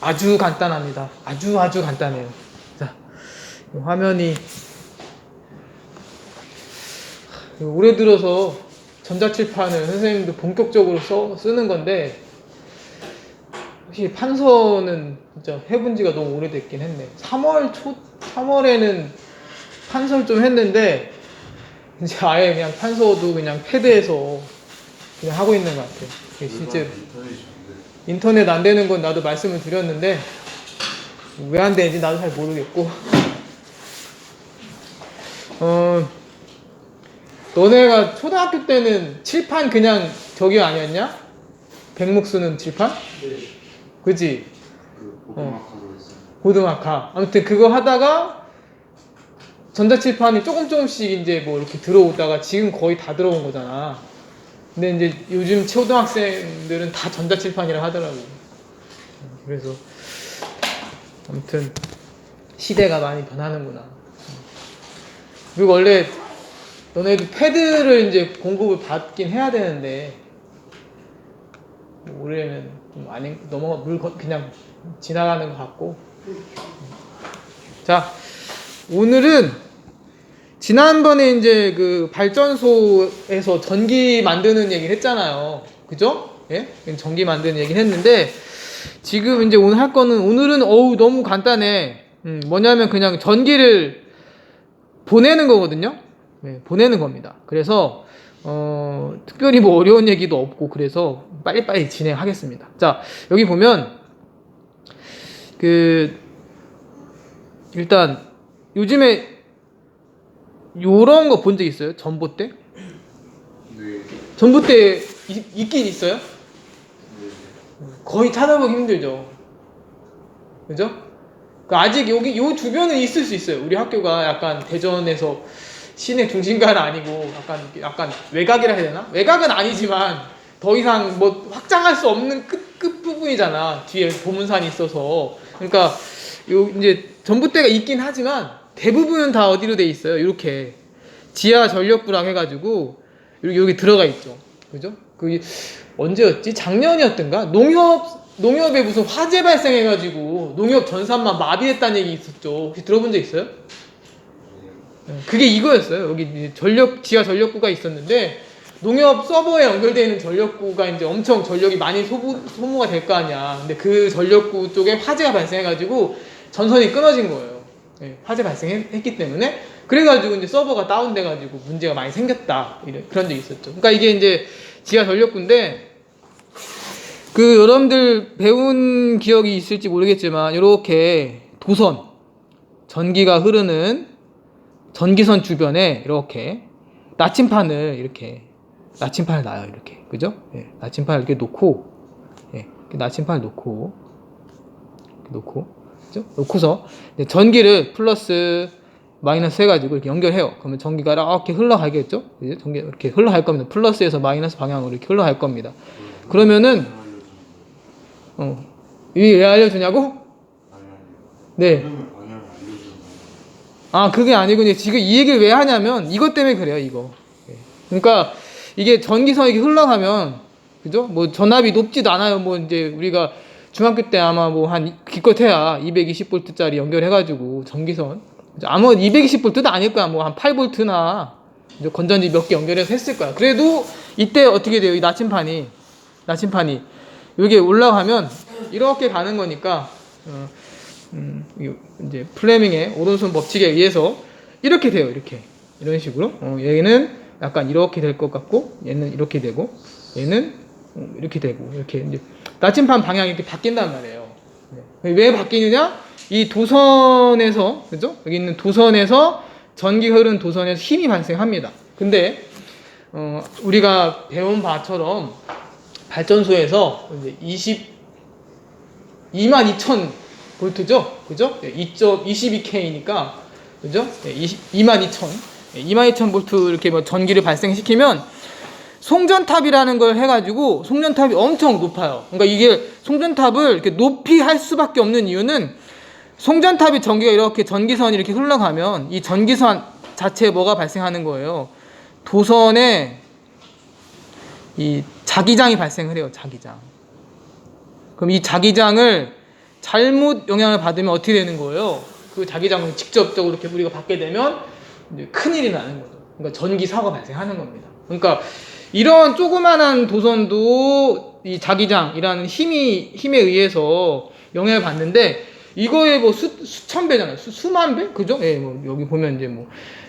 아주 간단합니다. 아주 아주 간단해요. 자, 이 화면이 올해 들어서 전자칠판을 선생님도 본격적으로 써, 쓰는 건데 혹시 판서는 진짜 해본 지가 너무 오래됐긴 했네. 3월 초 3월에는 판서를 좀 했는데 이제 아예 그냥 판서도 그냥 패드에서 그냥 하고 있는 것 같아요. 실제로 인터넷 안 되는 건 나도 말씀을 드렸는데 왜 안 되는지 나도 잘 모르겠고 어 너네가 초등학교 때는 칠판 그냥 저기 아니었냐? 백목 쓰는 칠판? 그지? 그 했어요. 고등학화 아무튼 그거 하다가 전자칠판이 조금 조금씩 이제 뭐 이렇게 들어오다가 지금 거의 다 들어온 거잖아 근데 이제 요즘 초등학생들은 다 전자칠판이라 하더라고 그래서 아무튼 시대가 많이 변하는구나. 그리고 원래 너네도 패드를 이제 공급을 받긴 해야 되는데 뭐 올해는 좀 아닌 넘어가 물 거- 그냥 지나가는 것 같고. 자 오늘은 지난번에 이제 그 발전소에서 전기 만드는 얘기를 했잖아요. 그죠? 예? 전기 만드는 얘기를 했는데 지금 이제 오늘 할 거는 오늘은 어우 너무 간단해. 음, 뭐냐면 그냥 전기를 보내는 거거든요. 네, 보내는 겁니다. 그래서 어, 특별히 뭐 어려운 얘기도 없고 그래서 빨리빨리 진행하겠습니다. 자 여기 보면 그 일단 요즘에 요런 거 본 적 있어요? 전봇대? 네. 전봇대 이- 있긴 있어요? 네. 거의 찾아보기 힘들죠. 그죠? 그 아직 여기 요 주변은 있을 수 있어요. 우리 학교가 약간 대전에서 시내 중심가는 아니고 약간 약간 외곽이라 해야 되나? 외곽은 아니지만 더 이상 뭐 확장할 수 없는 끝, 끝 부분이잖아. 뒤에 보문산이 있어서. 그러니까 요 이제 전봇대가 있긴 하지만 대부분은 다 어디로 돼 있어요? 이렇게 지하 전력부랑 해가지고 여기, 들어가 있죠. 그죠? 그 언제였지? 작년이었던가? 농협 농협에 무슨 화재 발생해가지고 농협 전산만 마비했다는 얘기 있었죠. 혹시 들어본 적 있어요? 네, 그게 이거였어요. 여기 전력 지하 전력구가 있었는데 농협 서버에 연결되어 있는 전력구가 이제 엄청 전력이 많이 소부, 소모가 될 거 아니야. 근데 그 전력구 쪽에 화재가 발생해가지고 전선이 끊어진 거예요. 네, 화재 발생했기 때문에 그래가지고 이제 서버가 다운돼가지고 문제가 많이 생겼다 이런 그런 적이 있었죠. 그러니까 이게 이제 지하 전력구인데 그 여러분들 배운 기억이 있을지 모르겠지만 이렇게 도선 전기가 흐르는 전기선 주변에 이렇게 나침판을 이렇게 나침판을 놔요 이렇게 그죠? 예, 나침판을 이렇게 놓고 예, 나침판을 놓고 이렇게 놓고 그죠? 놓고서 전기를 플러스 마이너스 해가지고 이렇게 연결해요. 그러면 전기가 이렇게 흘러가겠죠? 이제 전기 이렇게 흘러갈 겁니다. 플러스에서 마이너스 방향으로 이렇게 흘러갈 겁니다. 그러면은 어, 이왜 알려주냐고? 네. 아, 그게 이제 지금 이 얘기를 왜 하냐면, 이것 때문에 그래요, 이거. 예. 그러니까, 이게 전기선이 흘러가면, 그죠? 뭐, 전압이 높지도 않아요. 뭐, 이제, 우리가 중학교 때 아마 뭐, 한, 기껏해야 220V짜리 연결해가지고, 전기선. 아마 220V도 아닐 거야. 뭐, 한 8V나, 이제 건전지 몇 개 연결해서 했을 거야. 그래도, 이때 어떻게 돼요? 이 나침판이. 나침판이. 여기 올라가면, 이렇게 가는 거니까, 어, 음, 이- 이제 플레밍의 오른손 법칙에 의해서 이렇게 돼요. 이렇게 이런 식으로. 어, 얘는 약간 이렇게 될 것 같고, 얘는 이렇게 되고, 얘는 어, 이렇게 되고, 이렇게 이제 나침판 방향이 이렇게 바뀐단 말이에요. 네. 왜 바뀌느냐? 이 도선에서 그죠? 여기 있는 도선에서 전기가 흐르는 도선에서 힘이 발생합니다. 근데 어, 우리가 배운 바처럼 발전소에서 이제 20 22,000 볼트죠? 그죠? 2.22K니까 그죠? 20, 22,000 22,000 볼트 이렇게 뭐 전기를 발생시키면 송전탑이라는 걸 해가지고 송전탑이 엄청 높아요. 그러니까 이게 송전탑을 이렇게 높이 할 수밖에 없는 이유는 송전탑이 전기가 이렇게 전기선이 이렇게 흘러가면 이 전기선 자체에 뭐가 발생하는 거예요? 도선에 이 자기장이 발생을 해요. 자기장. 그럼 이 자기장을 잘못 영향을 받으면 어떻게 되는 거예요? 그 자기장을 직접적으로 이렇게 우리가 받게 되면 큰일이 나는 거죠. 그러니까 전기 사고가 발생하는 겁니다. 그러니까 이런 조그만한 도선도 이 자기장이라는 힘이 힘에 의해서 영향을 받는데 이거에 뭐 수, 수천 배잖아요. 수, 수만 배? 그죠? 예, 뭐 여기 보면 이제 뭐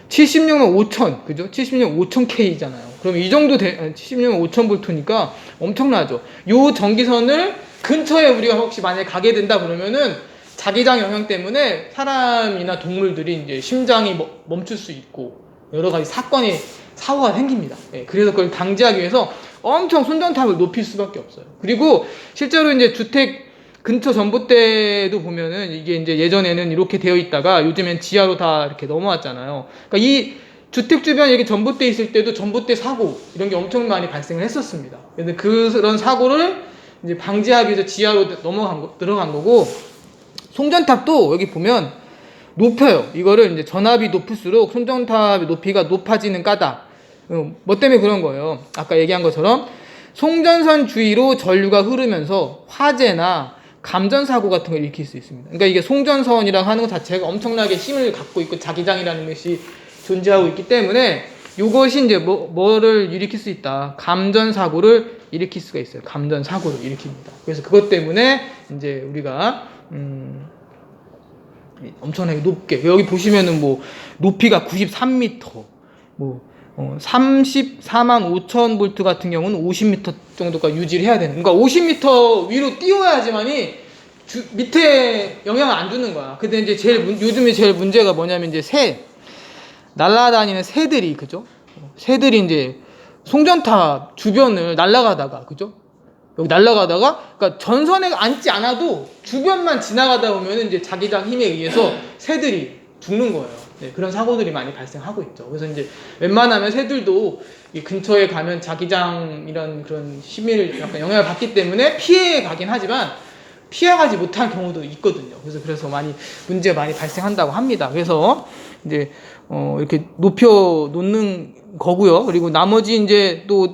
76만 5천, 그죠? 76만 5천 K잖아요. 그럼 이 정도 돼, 아니, 76만 5천 볼트니까 엄청나죠. 요 전기선을 근처에 우리가 혹시 만약에 가게 된다 그러면은 자기장 영향 때문에 사람이나 동물들이 이제 심장이 멈- 멈출 수 있고 여러 가지 사건이 사고가 생깁니다. 예, 그래서 그걸 방지하기 위해서 엄청 손전탑을 높일 수밖에 없어요. 그리고 실제로 이제 주택 근처 전봇대도 보면은 이게 이제 예전에는 이렇게 되어 있다가 요즘엔 지하로 다 이렇게 넘어왔잖아요. 그러니까 이 주택 주변에 이렇게 전봇대 있을 때도 전봇대 사고 이런 게 엄청 많이 발생을 했었습니다. 그래서 그런 사고를 이제 방지하기 위해서 지하로 넘어간 거, 들어간 거고 송전탑도 여기 보면 높여요. 이거를 이제 전압이 높을수록 송전탑의 높이가 높아지는 까닭. 어, 뭐 때문에 그런 거예요. 아까 얘기한 것처럼 송전선 주위로 전류가 흐르면서 화재나 감전 사고 같은 걸 일으킬 수 있습니다. 그러니까 이게 송전선이라고 하는 것 자체가 엄청나게 힘을 갖고 있고 자기장이라는 것이 존재하고 있기 때문에 이것이 이제 뭐, 뭐를 일으킬 수 있다. 감전 사고를 일으킬 수가 있어요. 감전 사고를 일으킵니다. 그래서 그것 때문에 이제 우리가 음, 엄청나게 높게. 여기 보시면은 뭐 높이가 93m 뭐 어, 34만 5천 볼트 같은 경우는 50m 정도까지 유지를 해야 되는 그러니까 50m 위로 띄워야지만이 주, 밑에 영향을 안 주는 거야. 근데 이제 제일 문- 요즘에 제일 문제가 뭐냐면 이제 새 날아다니는 새들이 그죠? 어, 새들이 이제 송전탑 주변을 날아가다가 그죠 여기 날아가다가 그러니까 전선에 앉지 않아도 주변만 지나가다 보면 이제 자기장 힘에 의해서 새들이 죽는 거예요. 네, 그런 사고들이 많이 발생하고 있죠. 그래서 이제 웬만하면 새들도 이 근처에 가면 자기장 이런 그런 힘을 약간 영향을 받기 때문에 피해 가긴 하지만 피해가지 못할 경우도 있거든요. 그래서 그래서 많이 문제가 많이 발생한다고 합니다. 그래서 이제 어 이렇게 높여 놓는 거고요. 그리고 나머지 이제 또이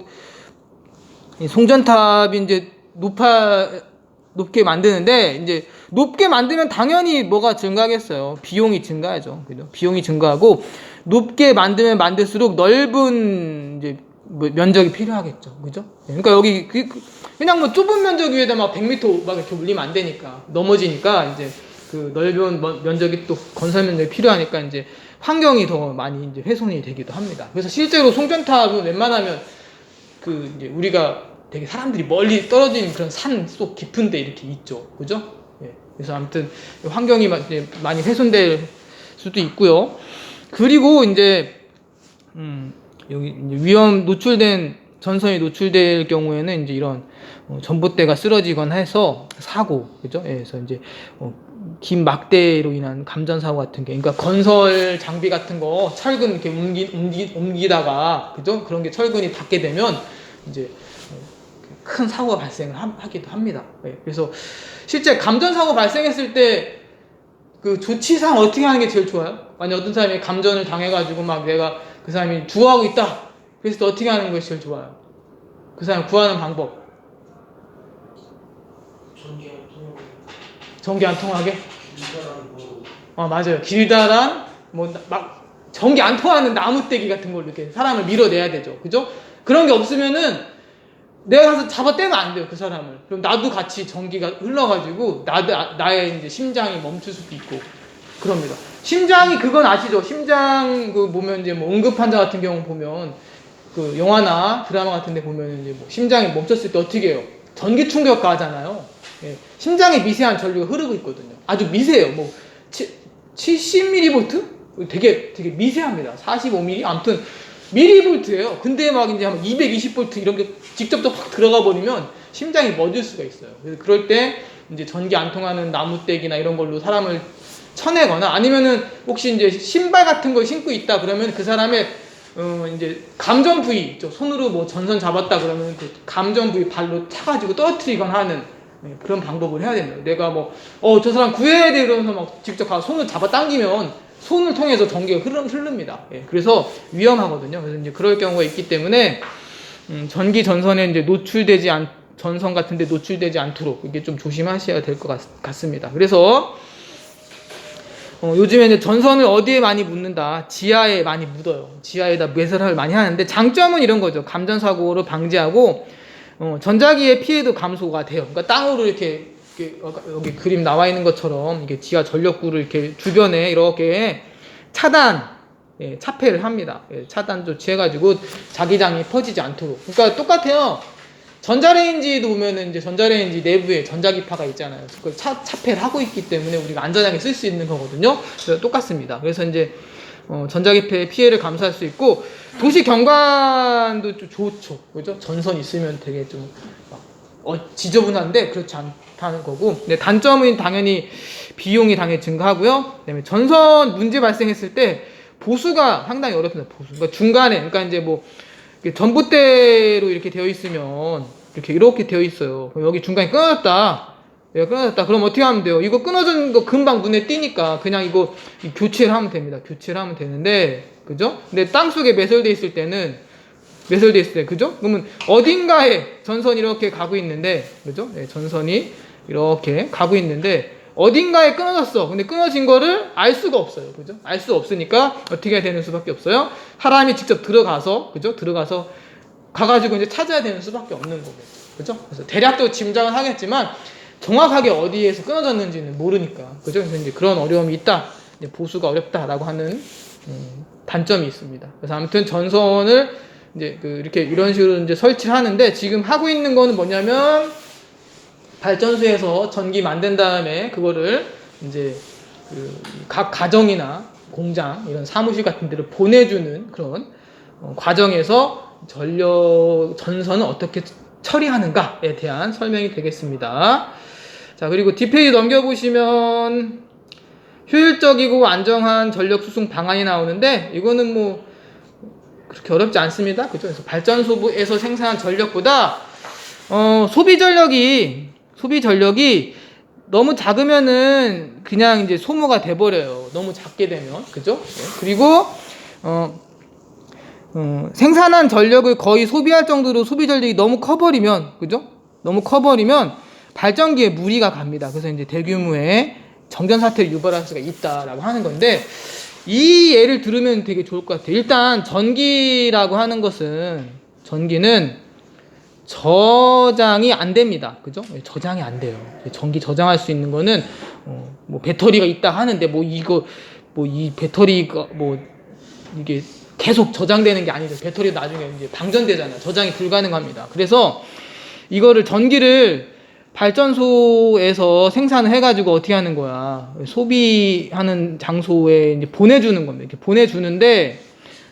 송전탑이 이제 높아 높게 만드는데 이제 높게 만들면 당연히 뭐가 증가하겠어요. 비용이 증가하죠. 그죠? 비용이 증가하고 높게 만들면 만들수록 넓은 이제 뭐 면적이 필요하겠죠. 그죠? 그러니까 여기 그- 그- 그냥 뭐 좁은 면적 위에다 막 100m 막 이렇게 올리면 안 되니까 넘어지니까 이제 그 넓은 뭐- 면적이 또 건설 면적이 필요하니까 이제 환경이 더 많이 이제 훼손이 되기도 합니다. 그래서 실제로 송전탑은 웬만하면 그 이제 우리가 되게 사람들이 멀리 떨어진 그런 산 속 깊은데 이렇게 있죠, 그죠? 예. 그래서 아무튼 환경이 많이 훼손될 수도 있고요. 그리고 이제 음, 여기 이제 위험 노출된 전선이 노출될 경우에는 이제 이런 어, 전봇대가 쓰러지거나 해서 사고, 그죠? 예, 그래서 이제 어, 긴 막대로 인한 감전 사고 같은 게, 그러니까 건설 장비 같은 거 철근 이렇게 옮기, 옮기, 옮기다가, 그죠? 그런 게 철근이 닿게 되면 이제 어, 큰 사고가 발생을 함- 하기도 합니다. 예, 그래서 실제 감전 사고 발생했을 때 그 조치상 어떻게 하는 게 제일 좋아요? 만약 어떤 사람이 감전을 당해가지고 막 내가 그 사람이 주워하고 있다. 때 어떻게 하는 것이 제일 좋아요? 그 사람 구하는 방법. 전기 안 통하게? 아 맞아요. 길다란 뭐 막 전기 안 통하는 나무떼기 같은 걸로 이렇게 사람을 밀어내야 되죠. 그죠? 그런 게 없으면은 내가 가서 잡아떼면 안 돼요 그 사람을. 그럼 나도 같이 전기가 흘러가지고 나도 아- 나의 이제 심장이 멈출 수도 있고 그럽니다. 심장이 그건 아시죠? 심장 그 보면 이제 뭐 응급 환자 같은 경우 보면 그 영화나 드라마 같은데 보면 이제 뭐 심장이 멈췄을 때 어떻게 해요? 전기 충격 가 하잖아요. 예, 심장에 미세한 전류가 흐르고 있거든요. 아주 미세해요. 뭐 70mV? 되게 되게 미세합니다. 45mm 아무튼 미리 볼트예요. 근데 막 이제 한 220볼트 이런 게 직접 또확 들어가 버리면 심장이 멎을 수가 있어요. 그래서 그럴 때 이제 전기 안 통하는 나무떼기나 이런 걸로 사람을 쳐내거나 아니면은 혹시 이제 신발 같은 걸 신고 있다 그러면 그 사람의 어 이제 감전 부위. 손으로 뭐 전선 잡았다 그러면 그 감전 부위 발로 차가지고 떨어뜨리거나 하는 네, 그런 방법을 해야 됩니다. 내가 뭐 어 저 사람 구해야 돼 이러면서 막 직접 가서 손을 잡아 당기면 손을 통해서 전기가 흐르, 흐릅니다. 예, 그래서 위험하거든요. 그래서 이제 그럴 경우가 있기 때문에 음, 전기 전선에 이제 노출되지 않, 전선 같은 데 노출되지 않도록 이게 좀 조심하셔야 될 것 같습니다. 그래서 어, 요즘에는 전선을 어디에 많이 묻는다? 지하에 많이 묻어요. 지하에다 매설을 많이 하는데 장점은 이런 거죠. 감전 사고를 방지하고 어, 전자기의 피해도 감소가 돼요. 그러니까 땅으로 이렇게, 여기 그림 나와 있는 것처럼 이게 지하 전력구를 이렇게 주변에 이렇게 차단 예, 차폐를 합니다. 예, 차단 조치해가지고 자기장이 퍼지지 않도록. 그러니까 똑같아요. 전자레인지도 보면은 이제 전자레인지 내부에 전자기파가 있잖아요. 그걸 차, 차폐를 하고 있기 때문에 우리가 안전하게 쓸 수 있는 거거든요. 그래서 똑같습니다. 그래서 이제 어, 전자기파의 피해를 감수할 수 있고 도시 경관도 좀 좋죠. 그죠? 전선 있으면 되게 좀 막, 어, 지저분한데 그렇지 않 다는 거고. 근데 단점은 당연히 비용이 당연히 증가하고요. 그다음에 전선 문제 발생했을 때 보수가 상당히 어렵습니다. 보수. 그러니까 중간에 그러니까 이제 뭐 전봇대로 이렇게 되어 있으면 이렇게 이렇게 되어 있어요. 그럼 여기 중간에 끊어졌다. 얘가 끊어졌다. 그럼 어떻게 하면 돼요? 이거 끊어진 거 금방 눈에 띄니까 그냥 이거 교체를 하면 됩니다. 교체를 하면 되는데 그죠? 근데 땅 속에 매설돼 있을 때는 매설돼 있을 때 그죠? 그러면 어딘가에 전선이 이렇게 가고 있는데 그죠? 네, 전선이 이렇게 가고 있는데 어딘가에 끊어졌어. 근데 끊어진 거를 알 수가 없어요. 그죠? 알 수 없으니까 어떻게 해야 되는 수밖에 없어요? 사람이 직접 들어가서, 그죠? 들어가서 가가지고 이제 찾아야 되는 수밖에 없는 거고. 그죠? 그래서 대략적으로 짐작은 하겠지만 정확하게 어디에서 끊어졌는지는 모르니까. 그죠? 그래서 이제 그런 어려움이 있다. 이제 보수가 어렵다라고 하는 음, 단점이 있습니다. 그래서 아무튼 전선을 이제 그 이렇게 이런 식으로 이제 설치를 하는데 지금 하고 있는 거는 뭐냐면 발전소에서 전기 만든 다음에 그거를 이제 그 각 가정이나 공장 이런 사무실 같은 데를 보내주는 그런 어, 과정에서 전력 전선을 어떻게 처리하는가에 대한 설명이 되겠습니다. 자 그리고 뒷페이지 넘겨보시면 효율적이고 안정한 전력 수송 방안이 나오는데 이거는 뭐 그렇게 어렵지 않습니다. 그죠? 그래서 발전소에서 생산한 전력보다 어, 소비 전력이 소비 전력이 너무 작으면은 그냥 이제 소모가 돼버려요. 너무 작게 되면 그죠? 네. 그리고 어, 어, 생산한 전력을 거의 소비할 정도로 소비 전력이 너무 커버리면 그죠? 너무 커버리면 발전기에 무리가 갑니다. 그래서 이제 대규모의 정전 사태를 유발할 수가 있다라고 하는 건데 이 예를 들으면 되게 좋을 것 같아요. 일단 전기라고 하는 것은 전기는 저장이 안 됩니다. 그죠? 예, 저장이 안 돼요. 전기 저장할 수 있는 거는 어, 뭐 배터리가 있다 하는데 뭐 이거 뭐 이 배터리가 뭐 이게 계속 저장되는 게 아니죠. 배터리 나중에 이제 방전되잖아요. 저장이 불가능합니다. 그래서 이거를 전기를 발전소에서 생산을 해가지고 어떻게 하는 거야. 소비하는 장소에 이제 보내주는 겁니다. 이렇게 보내주는데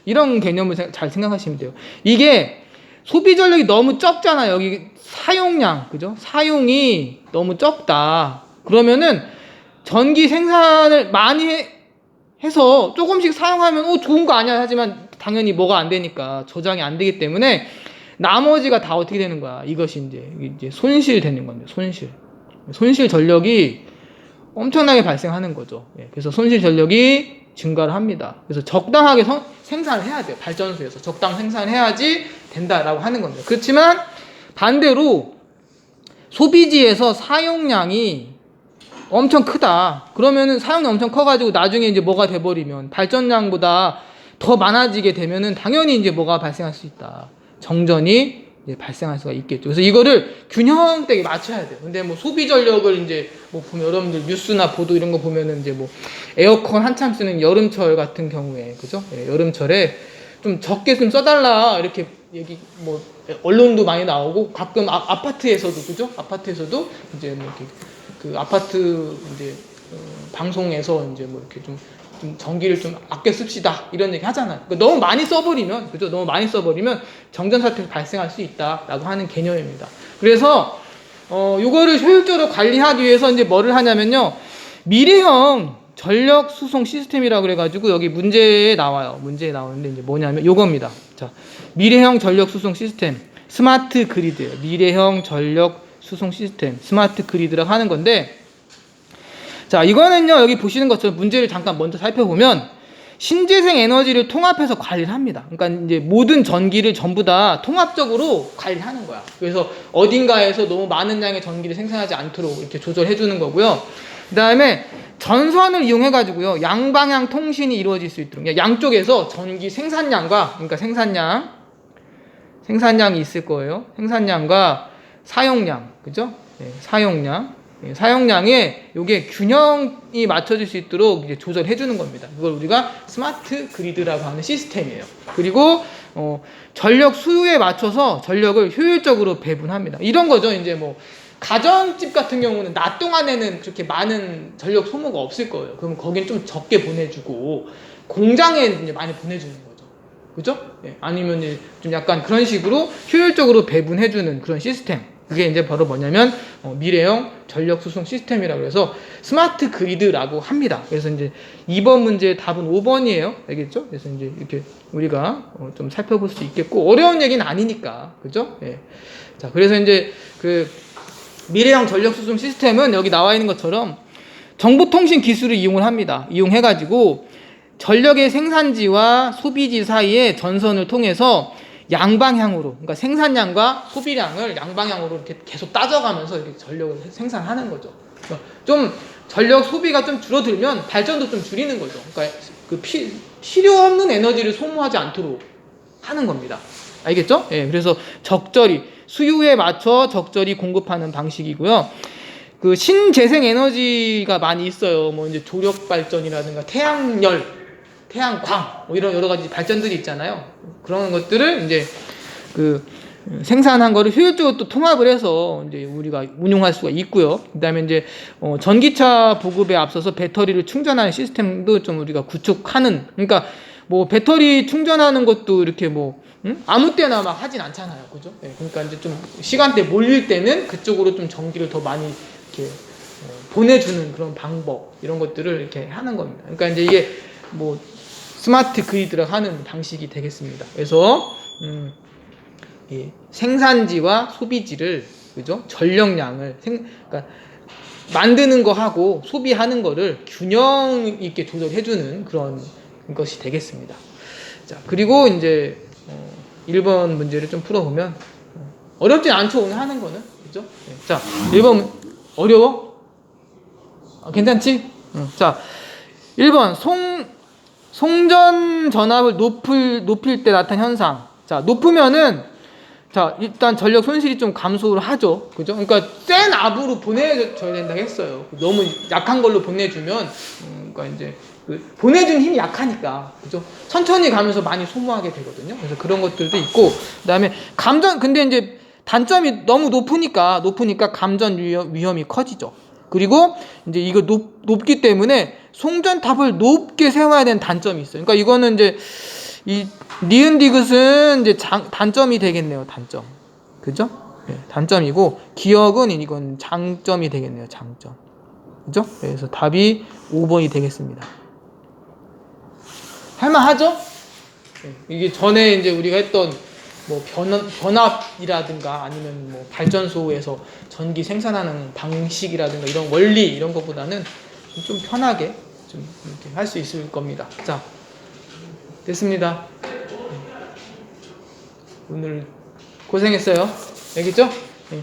이런 개념을 생- 잘 생각하시면 돼요. 이게 소비 전력이 너무 적잖아요. 여기 사용량, 그죠? 사용이 너무 적다. 그러면은 전기 생산을 많이 해, 해서 조금씩 사용하면 오 좋은 거 아니야 하지만 당연히 뭐가 안 되니까 저장이 안 되기 때문에 나머지가 다 어떻게 되는 거야? 이것이 이제 이제 손실 되는 겁니다. 손실. 손실 전력이 엄청나게 발생하는 거죠. 예, 그래서 손실 전력이 증가를 합니다. 그래서 적당하게 성- 생산을 해야 돼요. 발전소에서 적당 생산을 해야지 된다라고 하는 겁니다. 그렇지만 반대로 소비지에서 사용량이 엄청 크다. 그러면은 사용량 엄청 커가지고 나중에 이제 뭐가 돼버리면 발전량보다 더 많아지게 되면은 당연히 이제 뭐가 발생할 수 있다. 정전이 발생할 수가 있겠죠. 그래서 이거를 균형 되게 맞춰야 돼요. 근데 뭐 소비 전력을 이제 뭐 보면 여러분들 뉴스나 보도 이런 거 보면은 이제 뭐 에어컨 한참 쓰는 여름철 같은 경우에 그죠? 예, 여름철에 좀 적게 좀 써달라 이렇게 얘기 뭐 언론도 많이 나오고 가끔 아, 아파트에서도 그죠? 아파트에서도 이제 뭐 이렇게 그 아파트 이제 어, 방송에서 이제 뭐 이렇게 좀, 좀 전기를 좀 아껴 씁시다 이런 얘기 하잖아요. 그러니까 너무 많이 써버리면 그죠? 너무 많이 써버리면 정전 사태가 발생할 수 있다라고 하는 개념입니다. 그래서 어 요거를 효율적으로 관리하기 위해서 이제 뭐를 하냐면요 미래형 전력 수송 시스템이라고 그래가지고 여기 문제에 나와요. 문제에 나오는데 이제 뭐냐면 요겁니다. 자 미래형 전력 수송 시스템 스마트 그리드 미래형 전력 수송 시스템 스마트 그리드라고 하는 건데 자 이거는요 여기 보시는 것처럼 문제를 잠깐 먼저 살펴보면 신재생 에너지를 통합해서 관리를 합니다. 그러니까 이제 모든 전기를 전부 다 통합적으로 관리를 하는 거야. 그래서 어딘가에서 너무 많은 양의 전기를 생산하지 않도록 이렇게 조절해 주는 거고요. 그다음에 전선을 이용해 가지고요. 양방향 통신이 이루어질 수 있도록 그러니까 양쪽에서 전기 생산량과 그러니까 생산량 생산량이 있을 거예요. 생산량과 사용량, 그죠? 네, 사용량, 네, 사용량에 요게 균형이 맞춰질 수 있도록 이제 조절해 주는 겁니다. 이걸 우리가 스마트 그리드라고 하는 시스템이에요. 그리고 어, 전력 수요에 맞춰서 전력을 효율적으로 배분합니다. 이런 거죠. 이제 뭐 가정집 같은 경우는 낮 동안에는 그렇게 많은 전력 소모가 없을 거예요. 그러면 거긴 좀 적게 보내주고 공장에 이제 많이 보내주는 거죠. 그죠? 예, 아니면 좀 약간 그런 식으로 효율적으로 배분해주는 그런 시스템. 그게 이제 바로 뭐냐면 어, 미래형 전력 수송 시스템이라고 해서 스마트 그리드라고 합니다. 그래서 이제 2번 문제의 답은 5번이에요. 알겠죠? 그래서 이제 이렇게 우리가 어, 좀 살펴볼 수 있겠고 어려운 얘기는 아니니까. 그죠? 예. 자, 그래서 이제 그 미래형 전력 수송 시스템은 여기 나와 있는 것처럼 정보통신 기술을 이용을 합니다. 이용해가지고 전력의 생산지와 소비지 사이에 전선을 통해서 양방향으로, 그러니까 생산량과 소비량을 양방향으로 이렇게 계속 따져가면서 이렇게 전력을 생산하는 거죠. 그러니까 좀 전력 소비가 좀 줄어들면 발전도 좀 줄이는 거죠. 그러니까 그 피, 필요 없는 에너지를 소모하지 않도록 하는 겁니다. 알겠죠? 예, 그래서 적절히 수요에 맞춰 적절히 공급하는 방식이고요. 그 신재생 에너지가 많이 있어요. 뭐 이제 조력 발전이라든가 태양열, 태양광 뭐 이런 여러 가지 발전들이 있잖아요. 그런 것들을 이제 그 생산한 거를 효율적으로 또 통합을 해서 이제 우리가 운용할 수가 있고요. 그다음에 이제 어 전기차 보급에 앞서서 배터리를 충전하는 시스템도 좀 우리가 구축하는 그러니까 뭐 배터리 충전하는 것도 이렇게 뭐 응? 아무 때나 막 하진 않잖아요. 그죠? 예, 그러니까 이제 좀 시간대 몰릴 때는 그쪽으로 좀 전기를 더 많이 이렇게 어, 보내주는 그런 방법 이런 것들을 이렇게 하는 겁니다. 그러니까 이제 이게 뭐 스마트 그리드를 하는 방식이 되겠습니다. 그래서 음, 이 생산지와 소비지를 그죠? 전력량을 생 그러니까 만드는 거 하고 소비하는 거를 균형 있게 조절해주는 그런 것이 되겠습니다. 자 그리고 이제 어, 1번 문제를 좀 풀어보면 어, 어렵지 않죠 오늘 하는 거는 그죠? 네. 자 1번 문- 어려워? 아, 괜찮지? 응. 자 1번 송 송전 전압을 높을 높일 때 나타난 현상. 자 높으면은 자 일단 전력 손실이 좀 감소를 하죠. 그죠? 그러니까 센 압으로 보내줘야 된다고 했어요. 너무 약한 걸로 보내주면 음, 그러니까 이제 그 보내준 힘이 약하니까 그죠? 천천히 가면서 많이 소모하게 되거든요. 그래서 그런 것들도 있고 그 다음에 감전 근데 이제 단점이 너무 높으니까 높으니까 감전 위험, 위험이 커지죠. 그리고 이제 이거 높, 높기 때문에 송전탑을 높게 세워야 되는 단점이 있어요. 그러니까 이거는 이제 이 니은 디귿은 이제 장, 단점이 되겠네요. 단점. 그죠? 네, 단점이고 기억은 이건 장점이 되겠네요. 장점. 그죠? 그래서 답이 5번이 되겠습니다. 할만하죠? 네, 이게 전에 이제 우리가 했던 뭐 변, 변압이라든가 아니면 뭐 발전소에서 전기 생산하는 방식이라든가 이런 원리 이런 것보다는 좀 편하게 좀 이렇게 할 수 있을 겁니다. 자, 됐습니다. 오늘 고생했어요. 알겠죠? 네.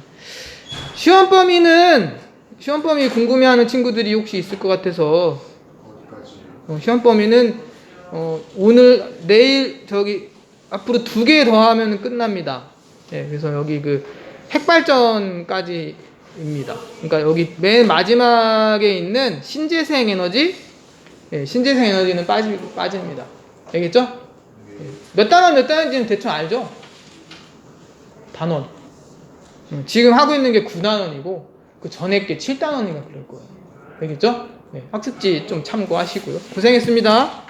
시험 범위는 시험 범위 궁금해하는 친구들이 혹시 있을 것 같아서? 어, 시험 범위는 어, 오늘 내일 저기 앞으로 두 개 더 하면 끝납니다. 예, 그래서 여기 그 핵발전까지입니다. 그러니까 여기 맨 마지막에 있는 신재생 에너지, 예, 신재생 에너지는 빠지 빠집니다. 알겠죠? 예. 몇 단원 몇 단원인지는 대충 알죠? 단원. 음, 지금 하고 있는 게 9단원이고 그 전에 게 7단원인가 그럴 거예요. 알겠죠? 네, 학습지 좀 참고하시고요. 고생했습니다.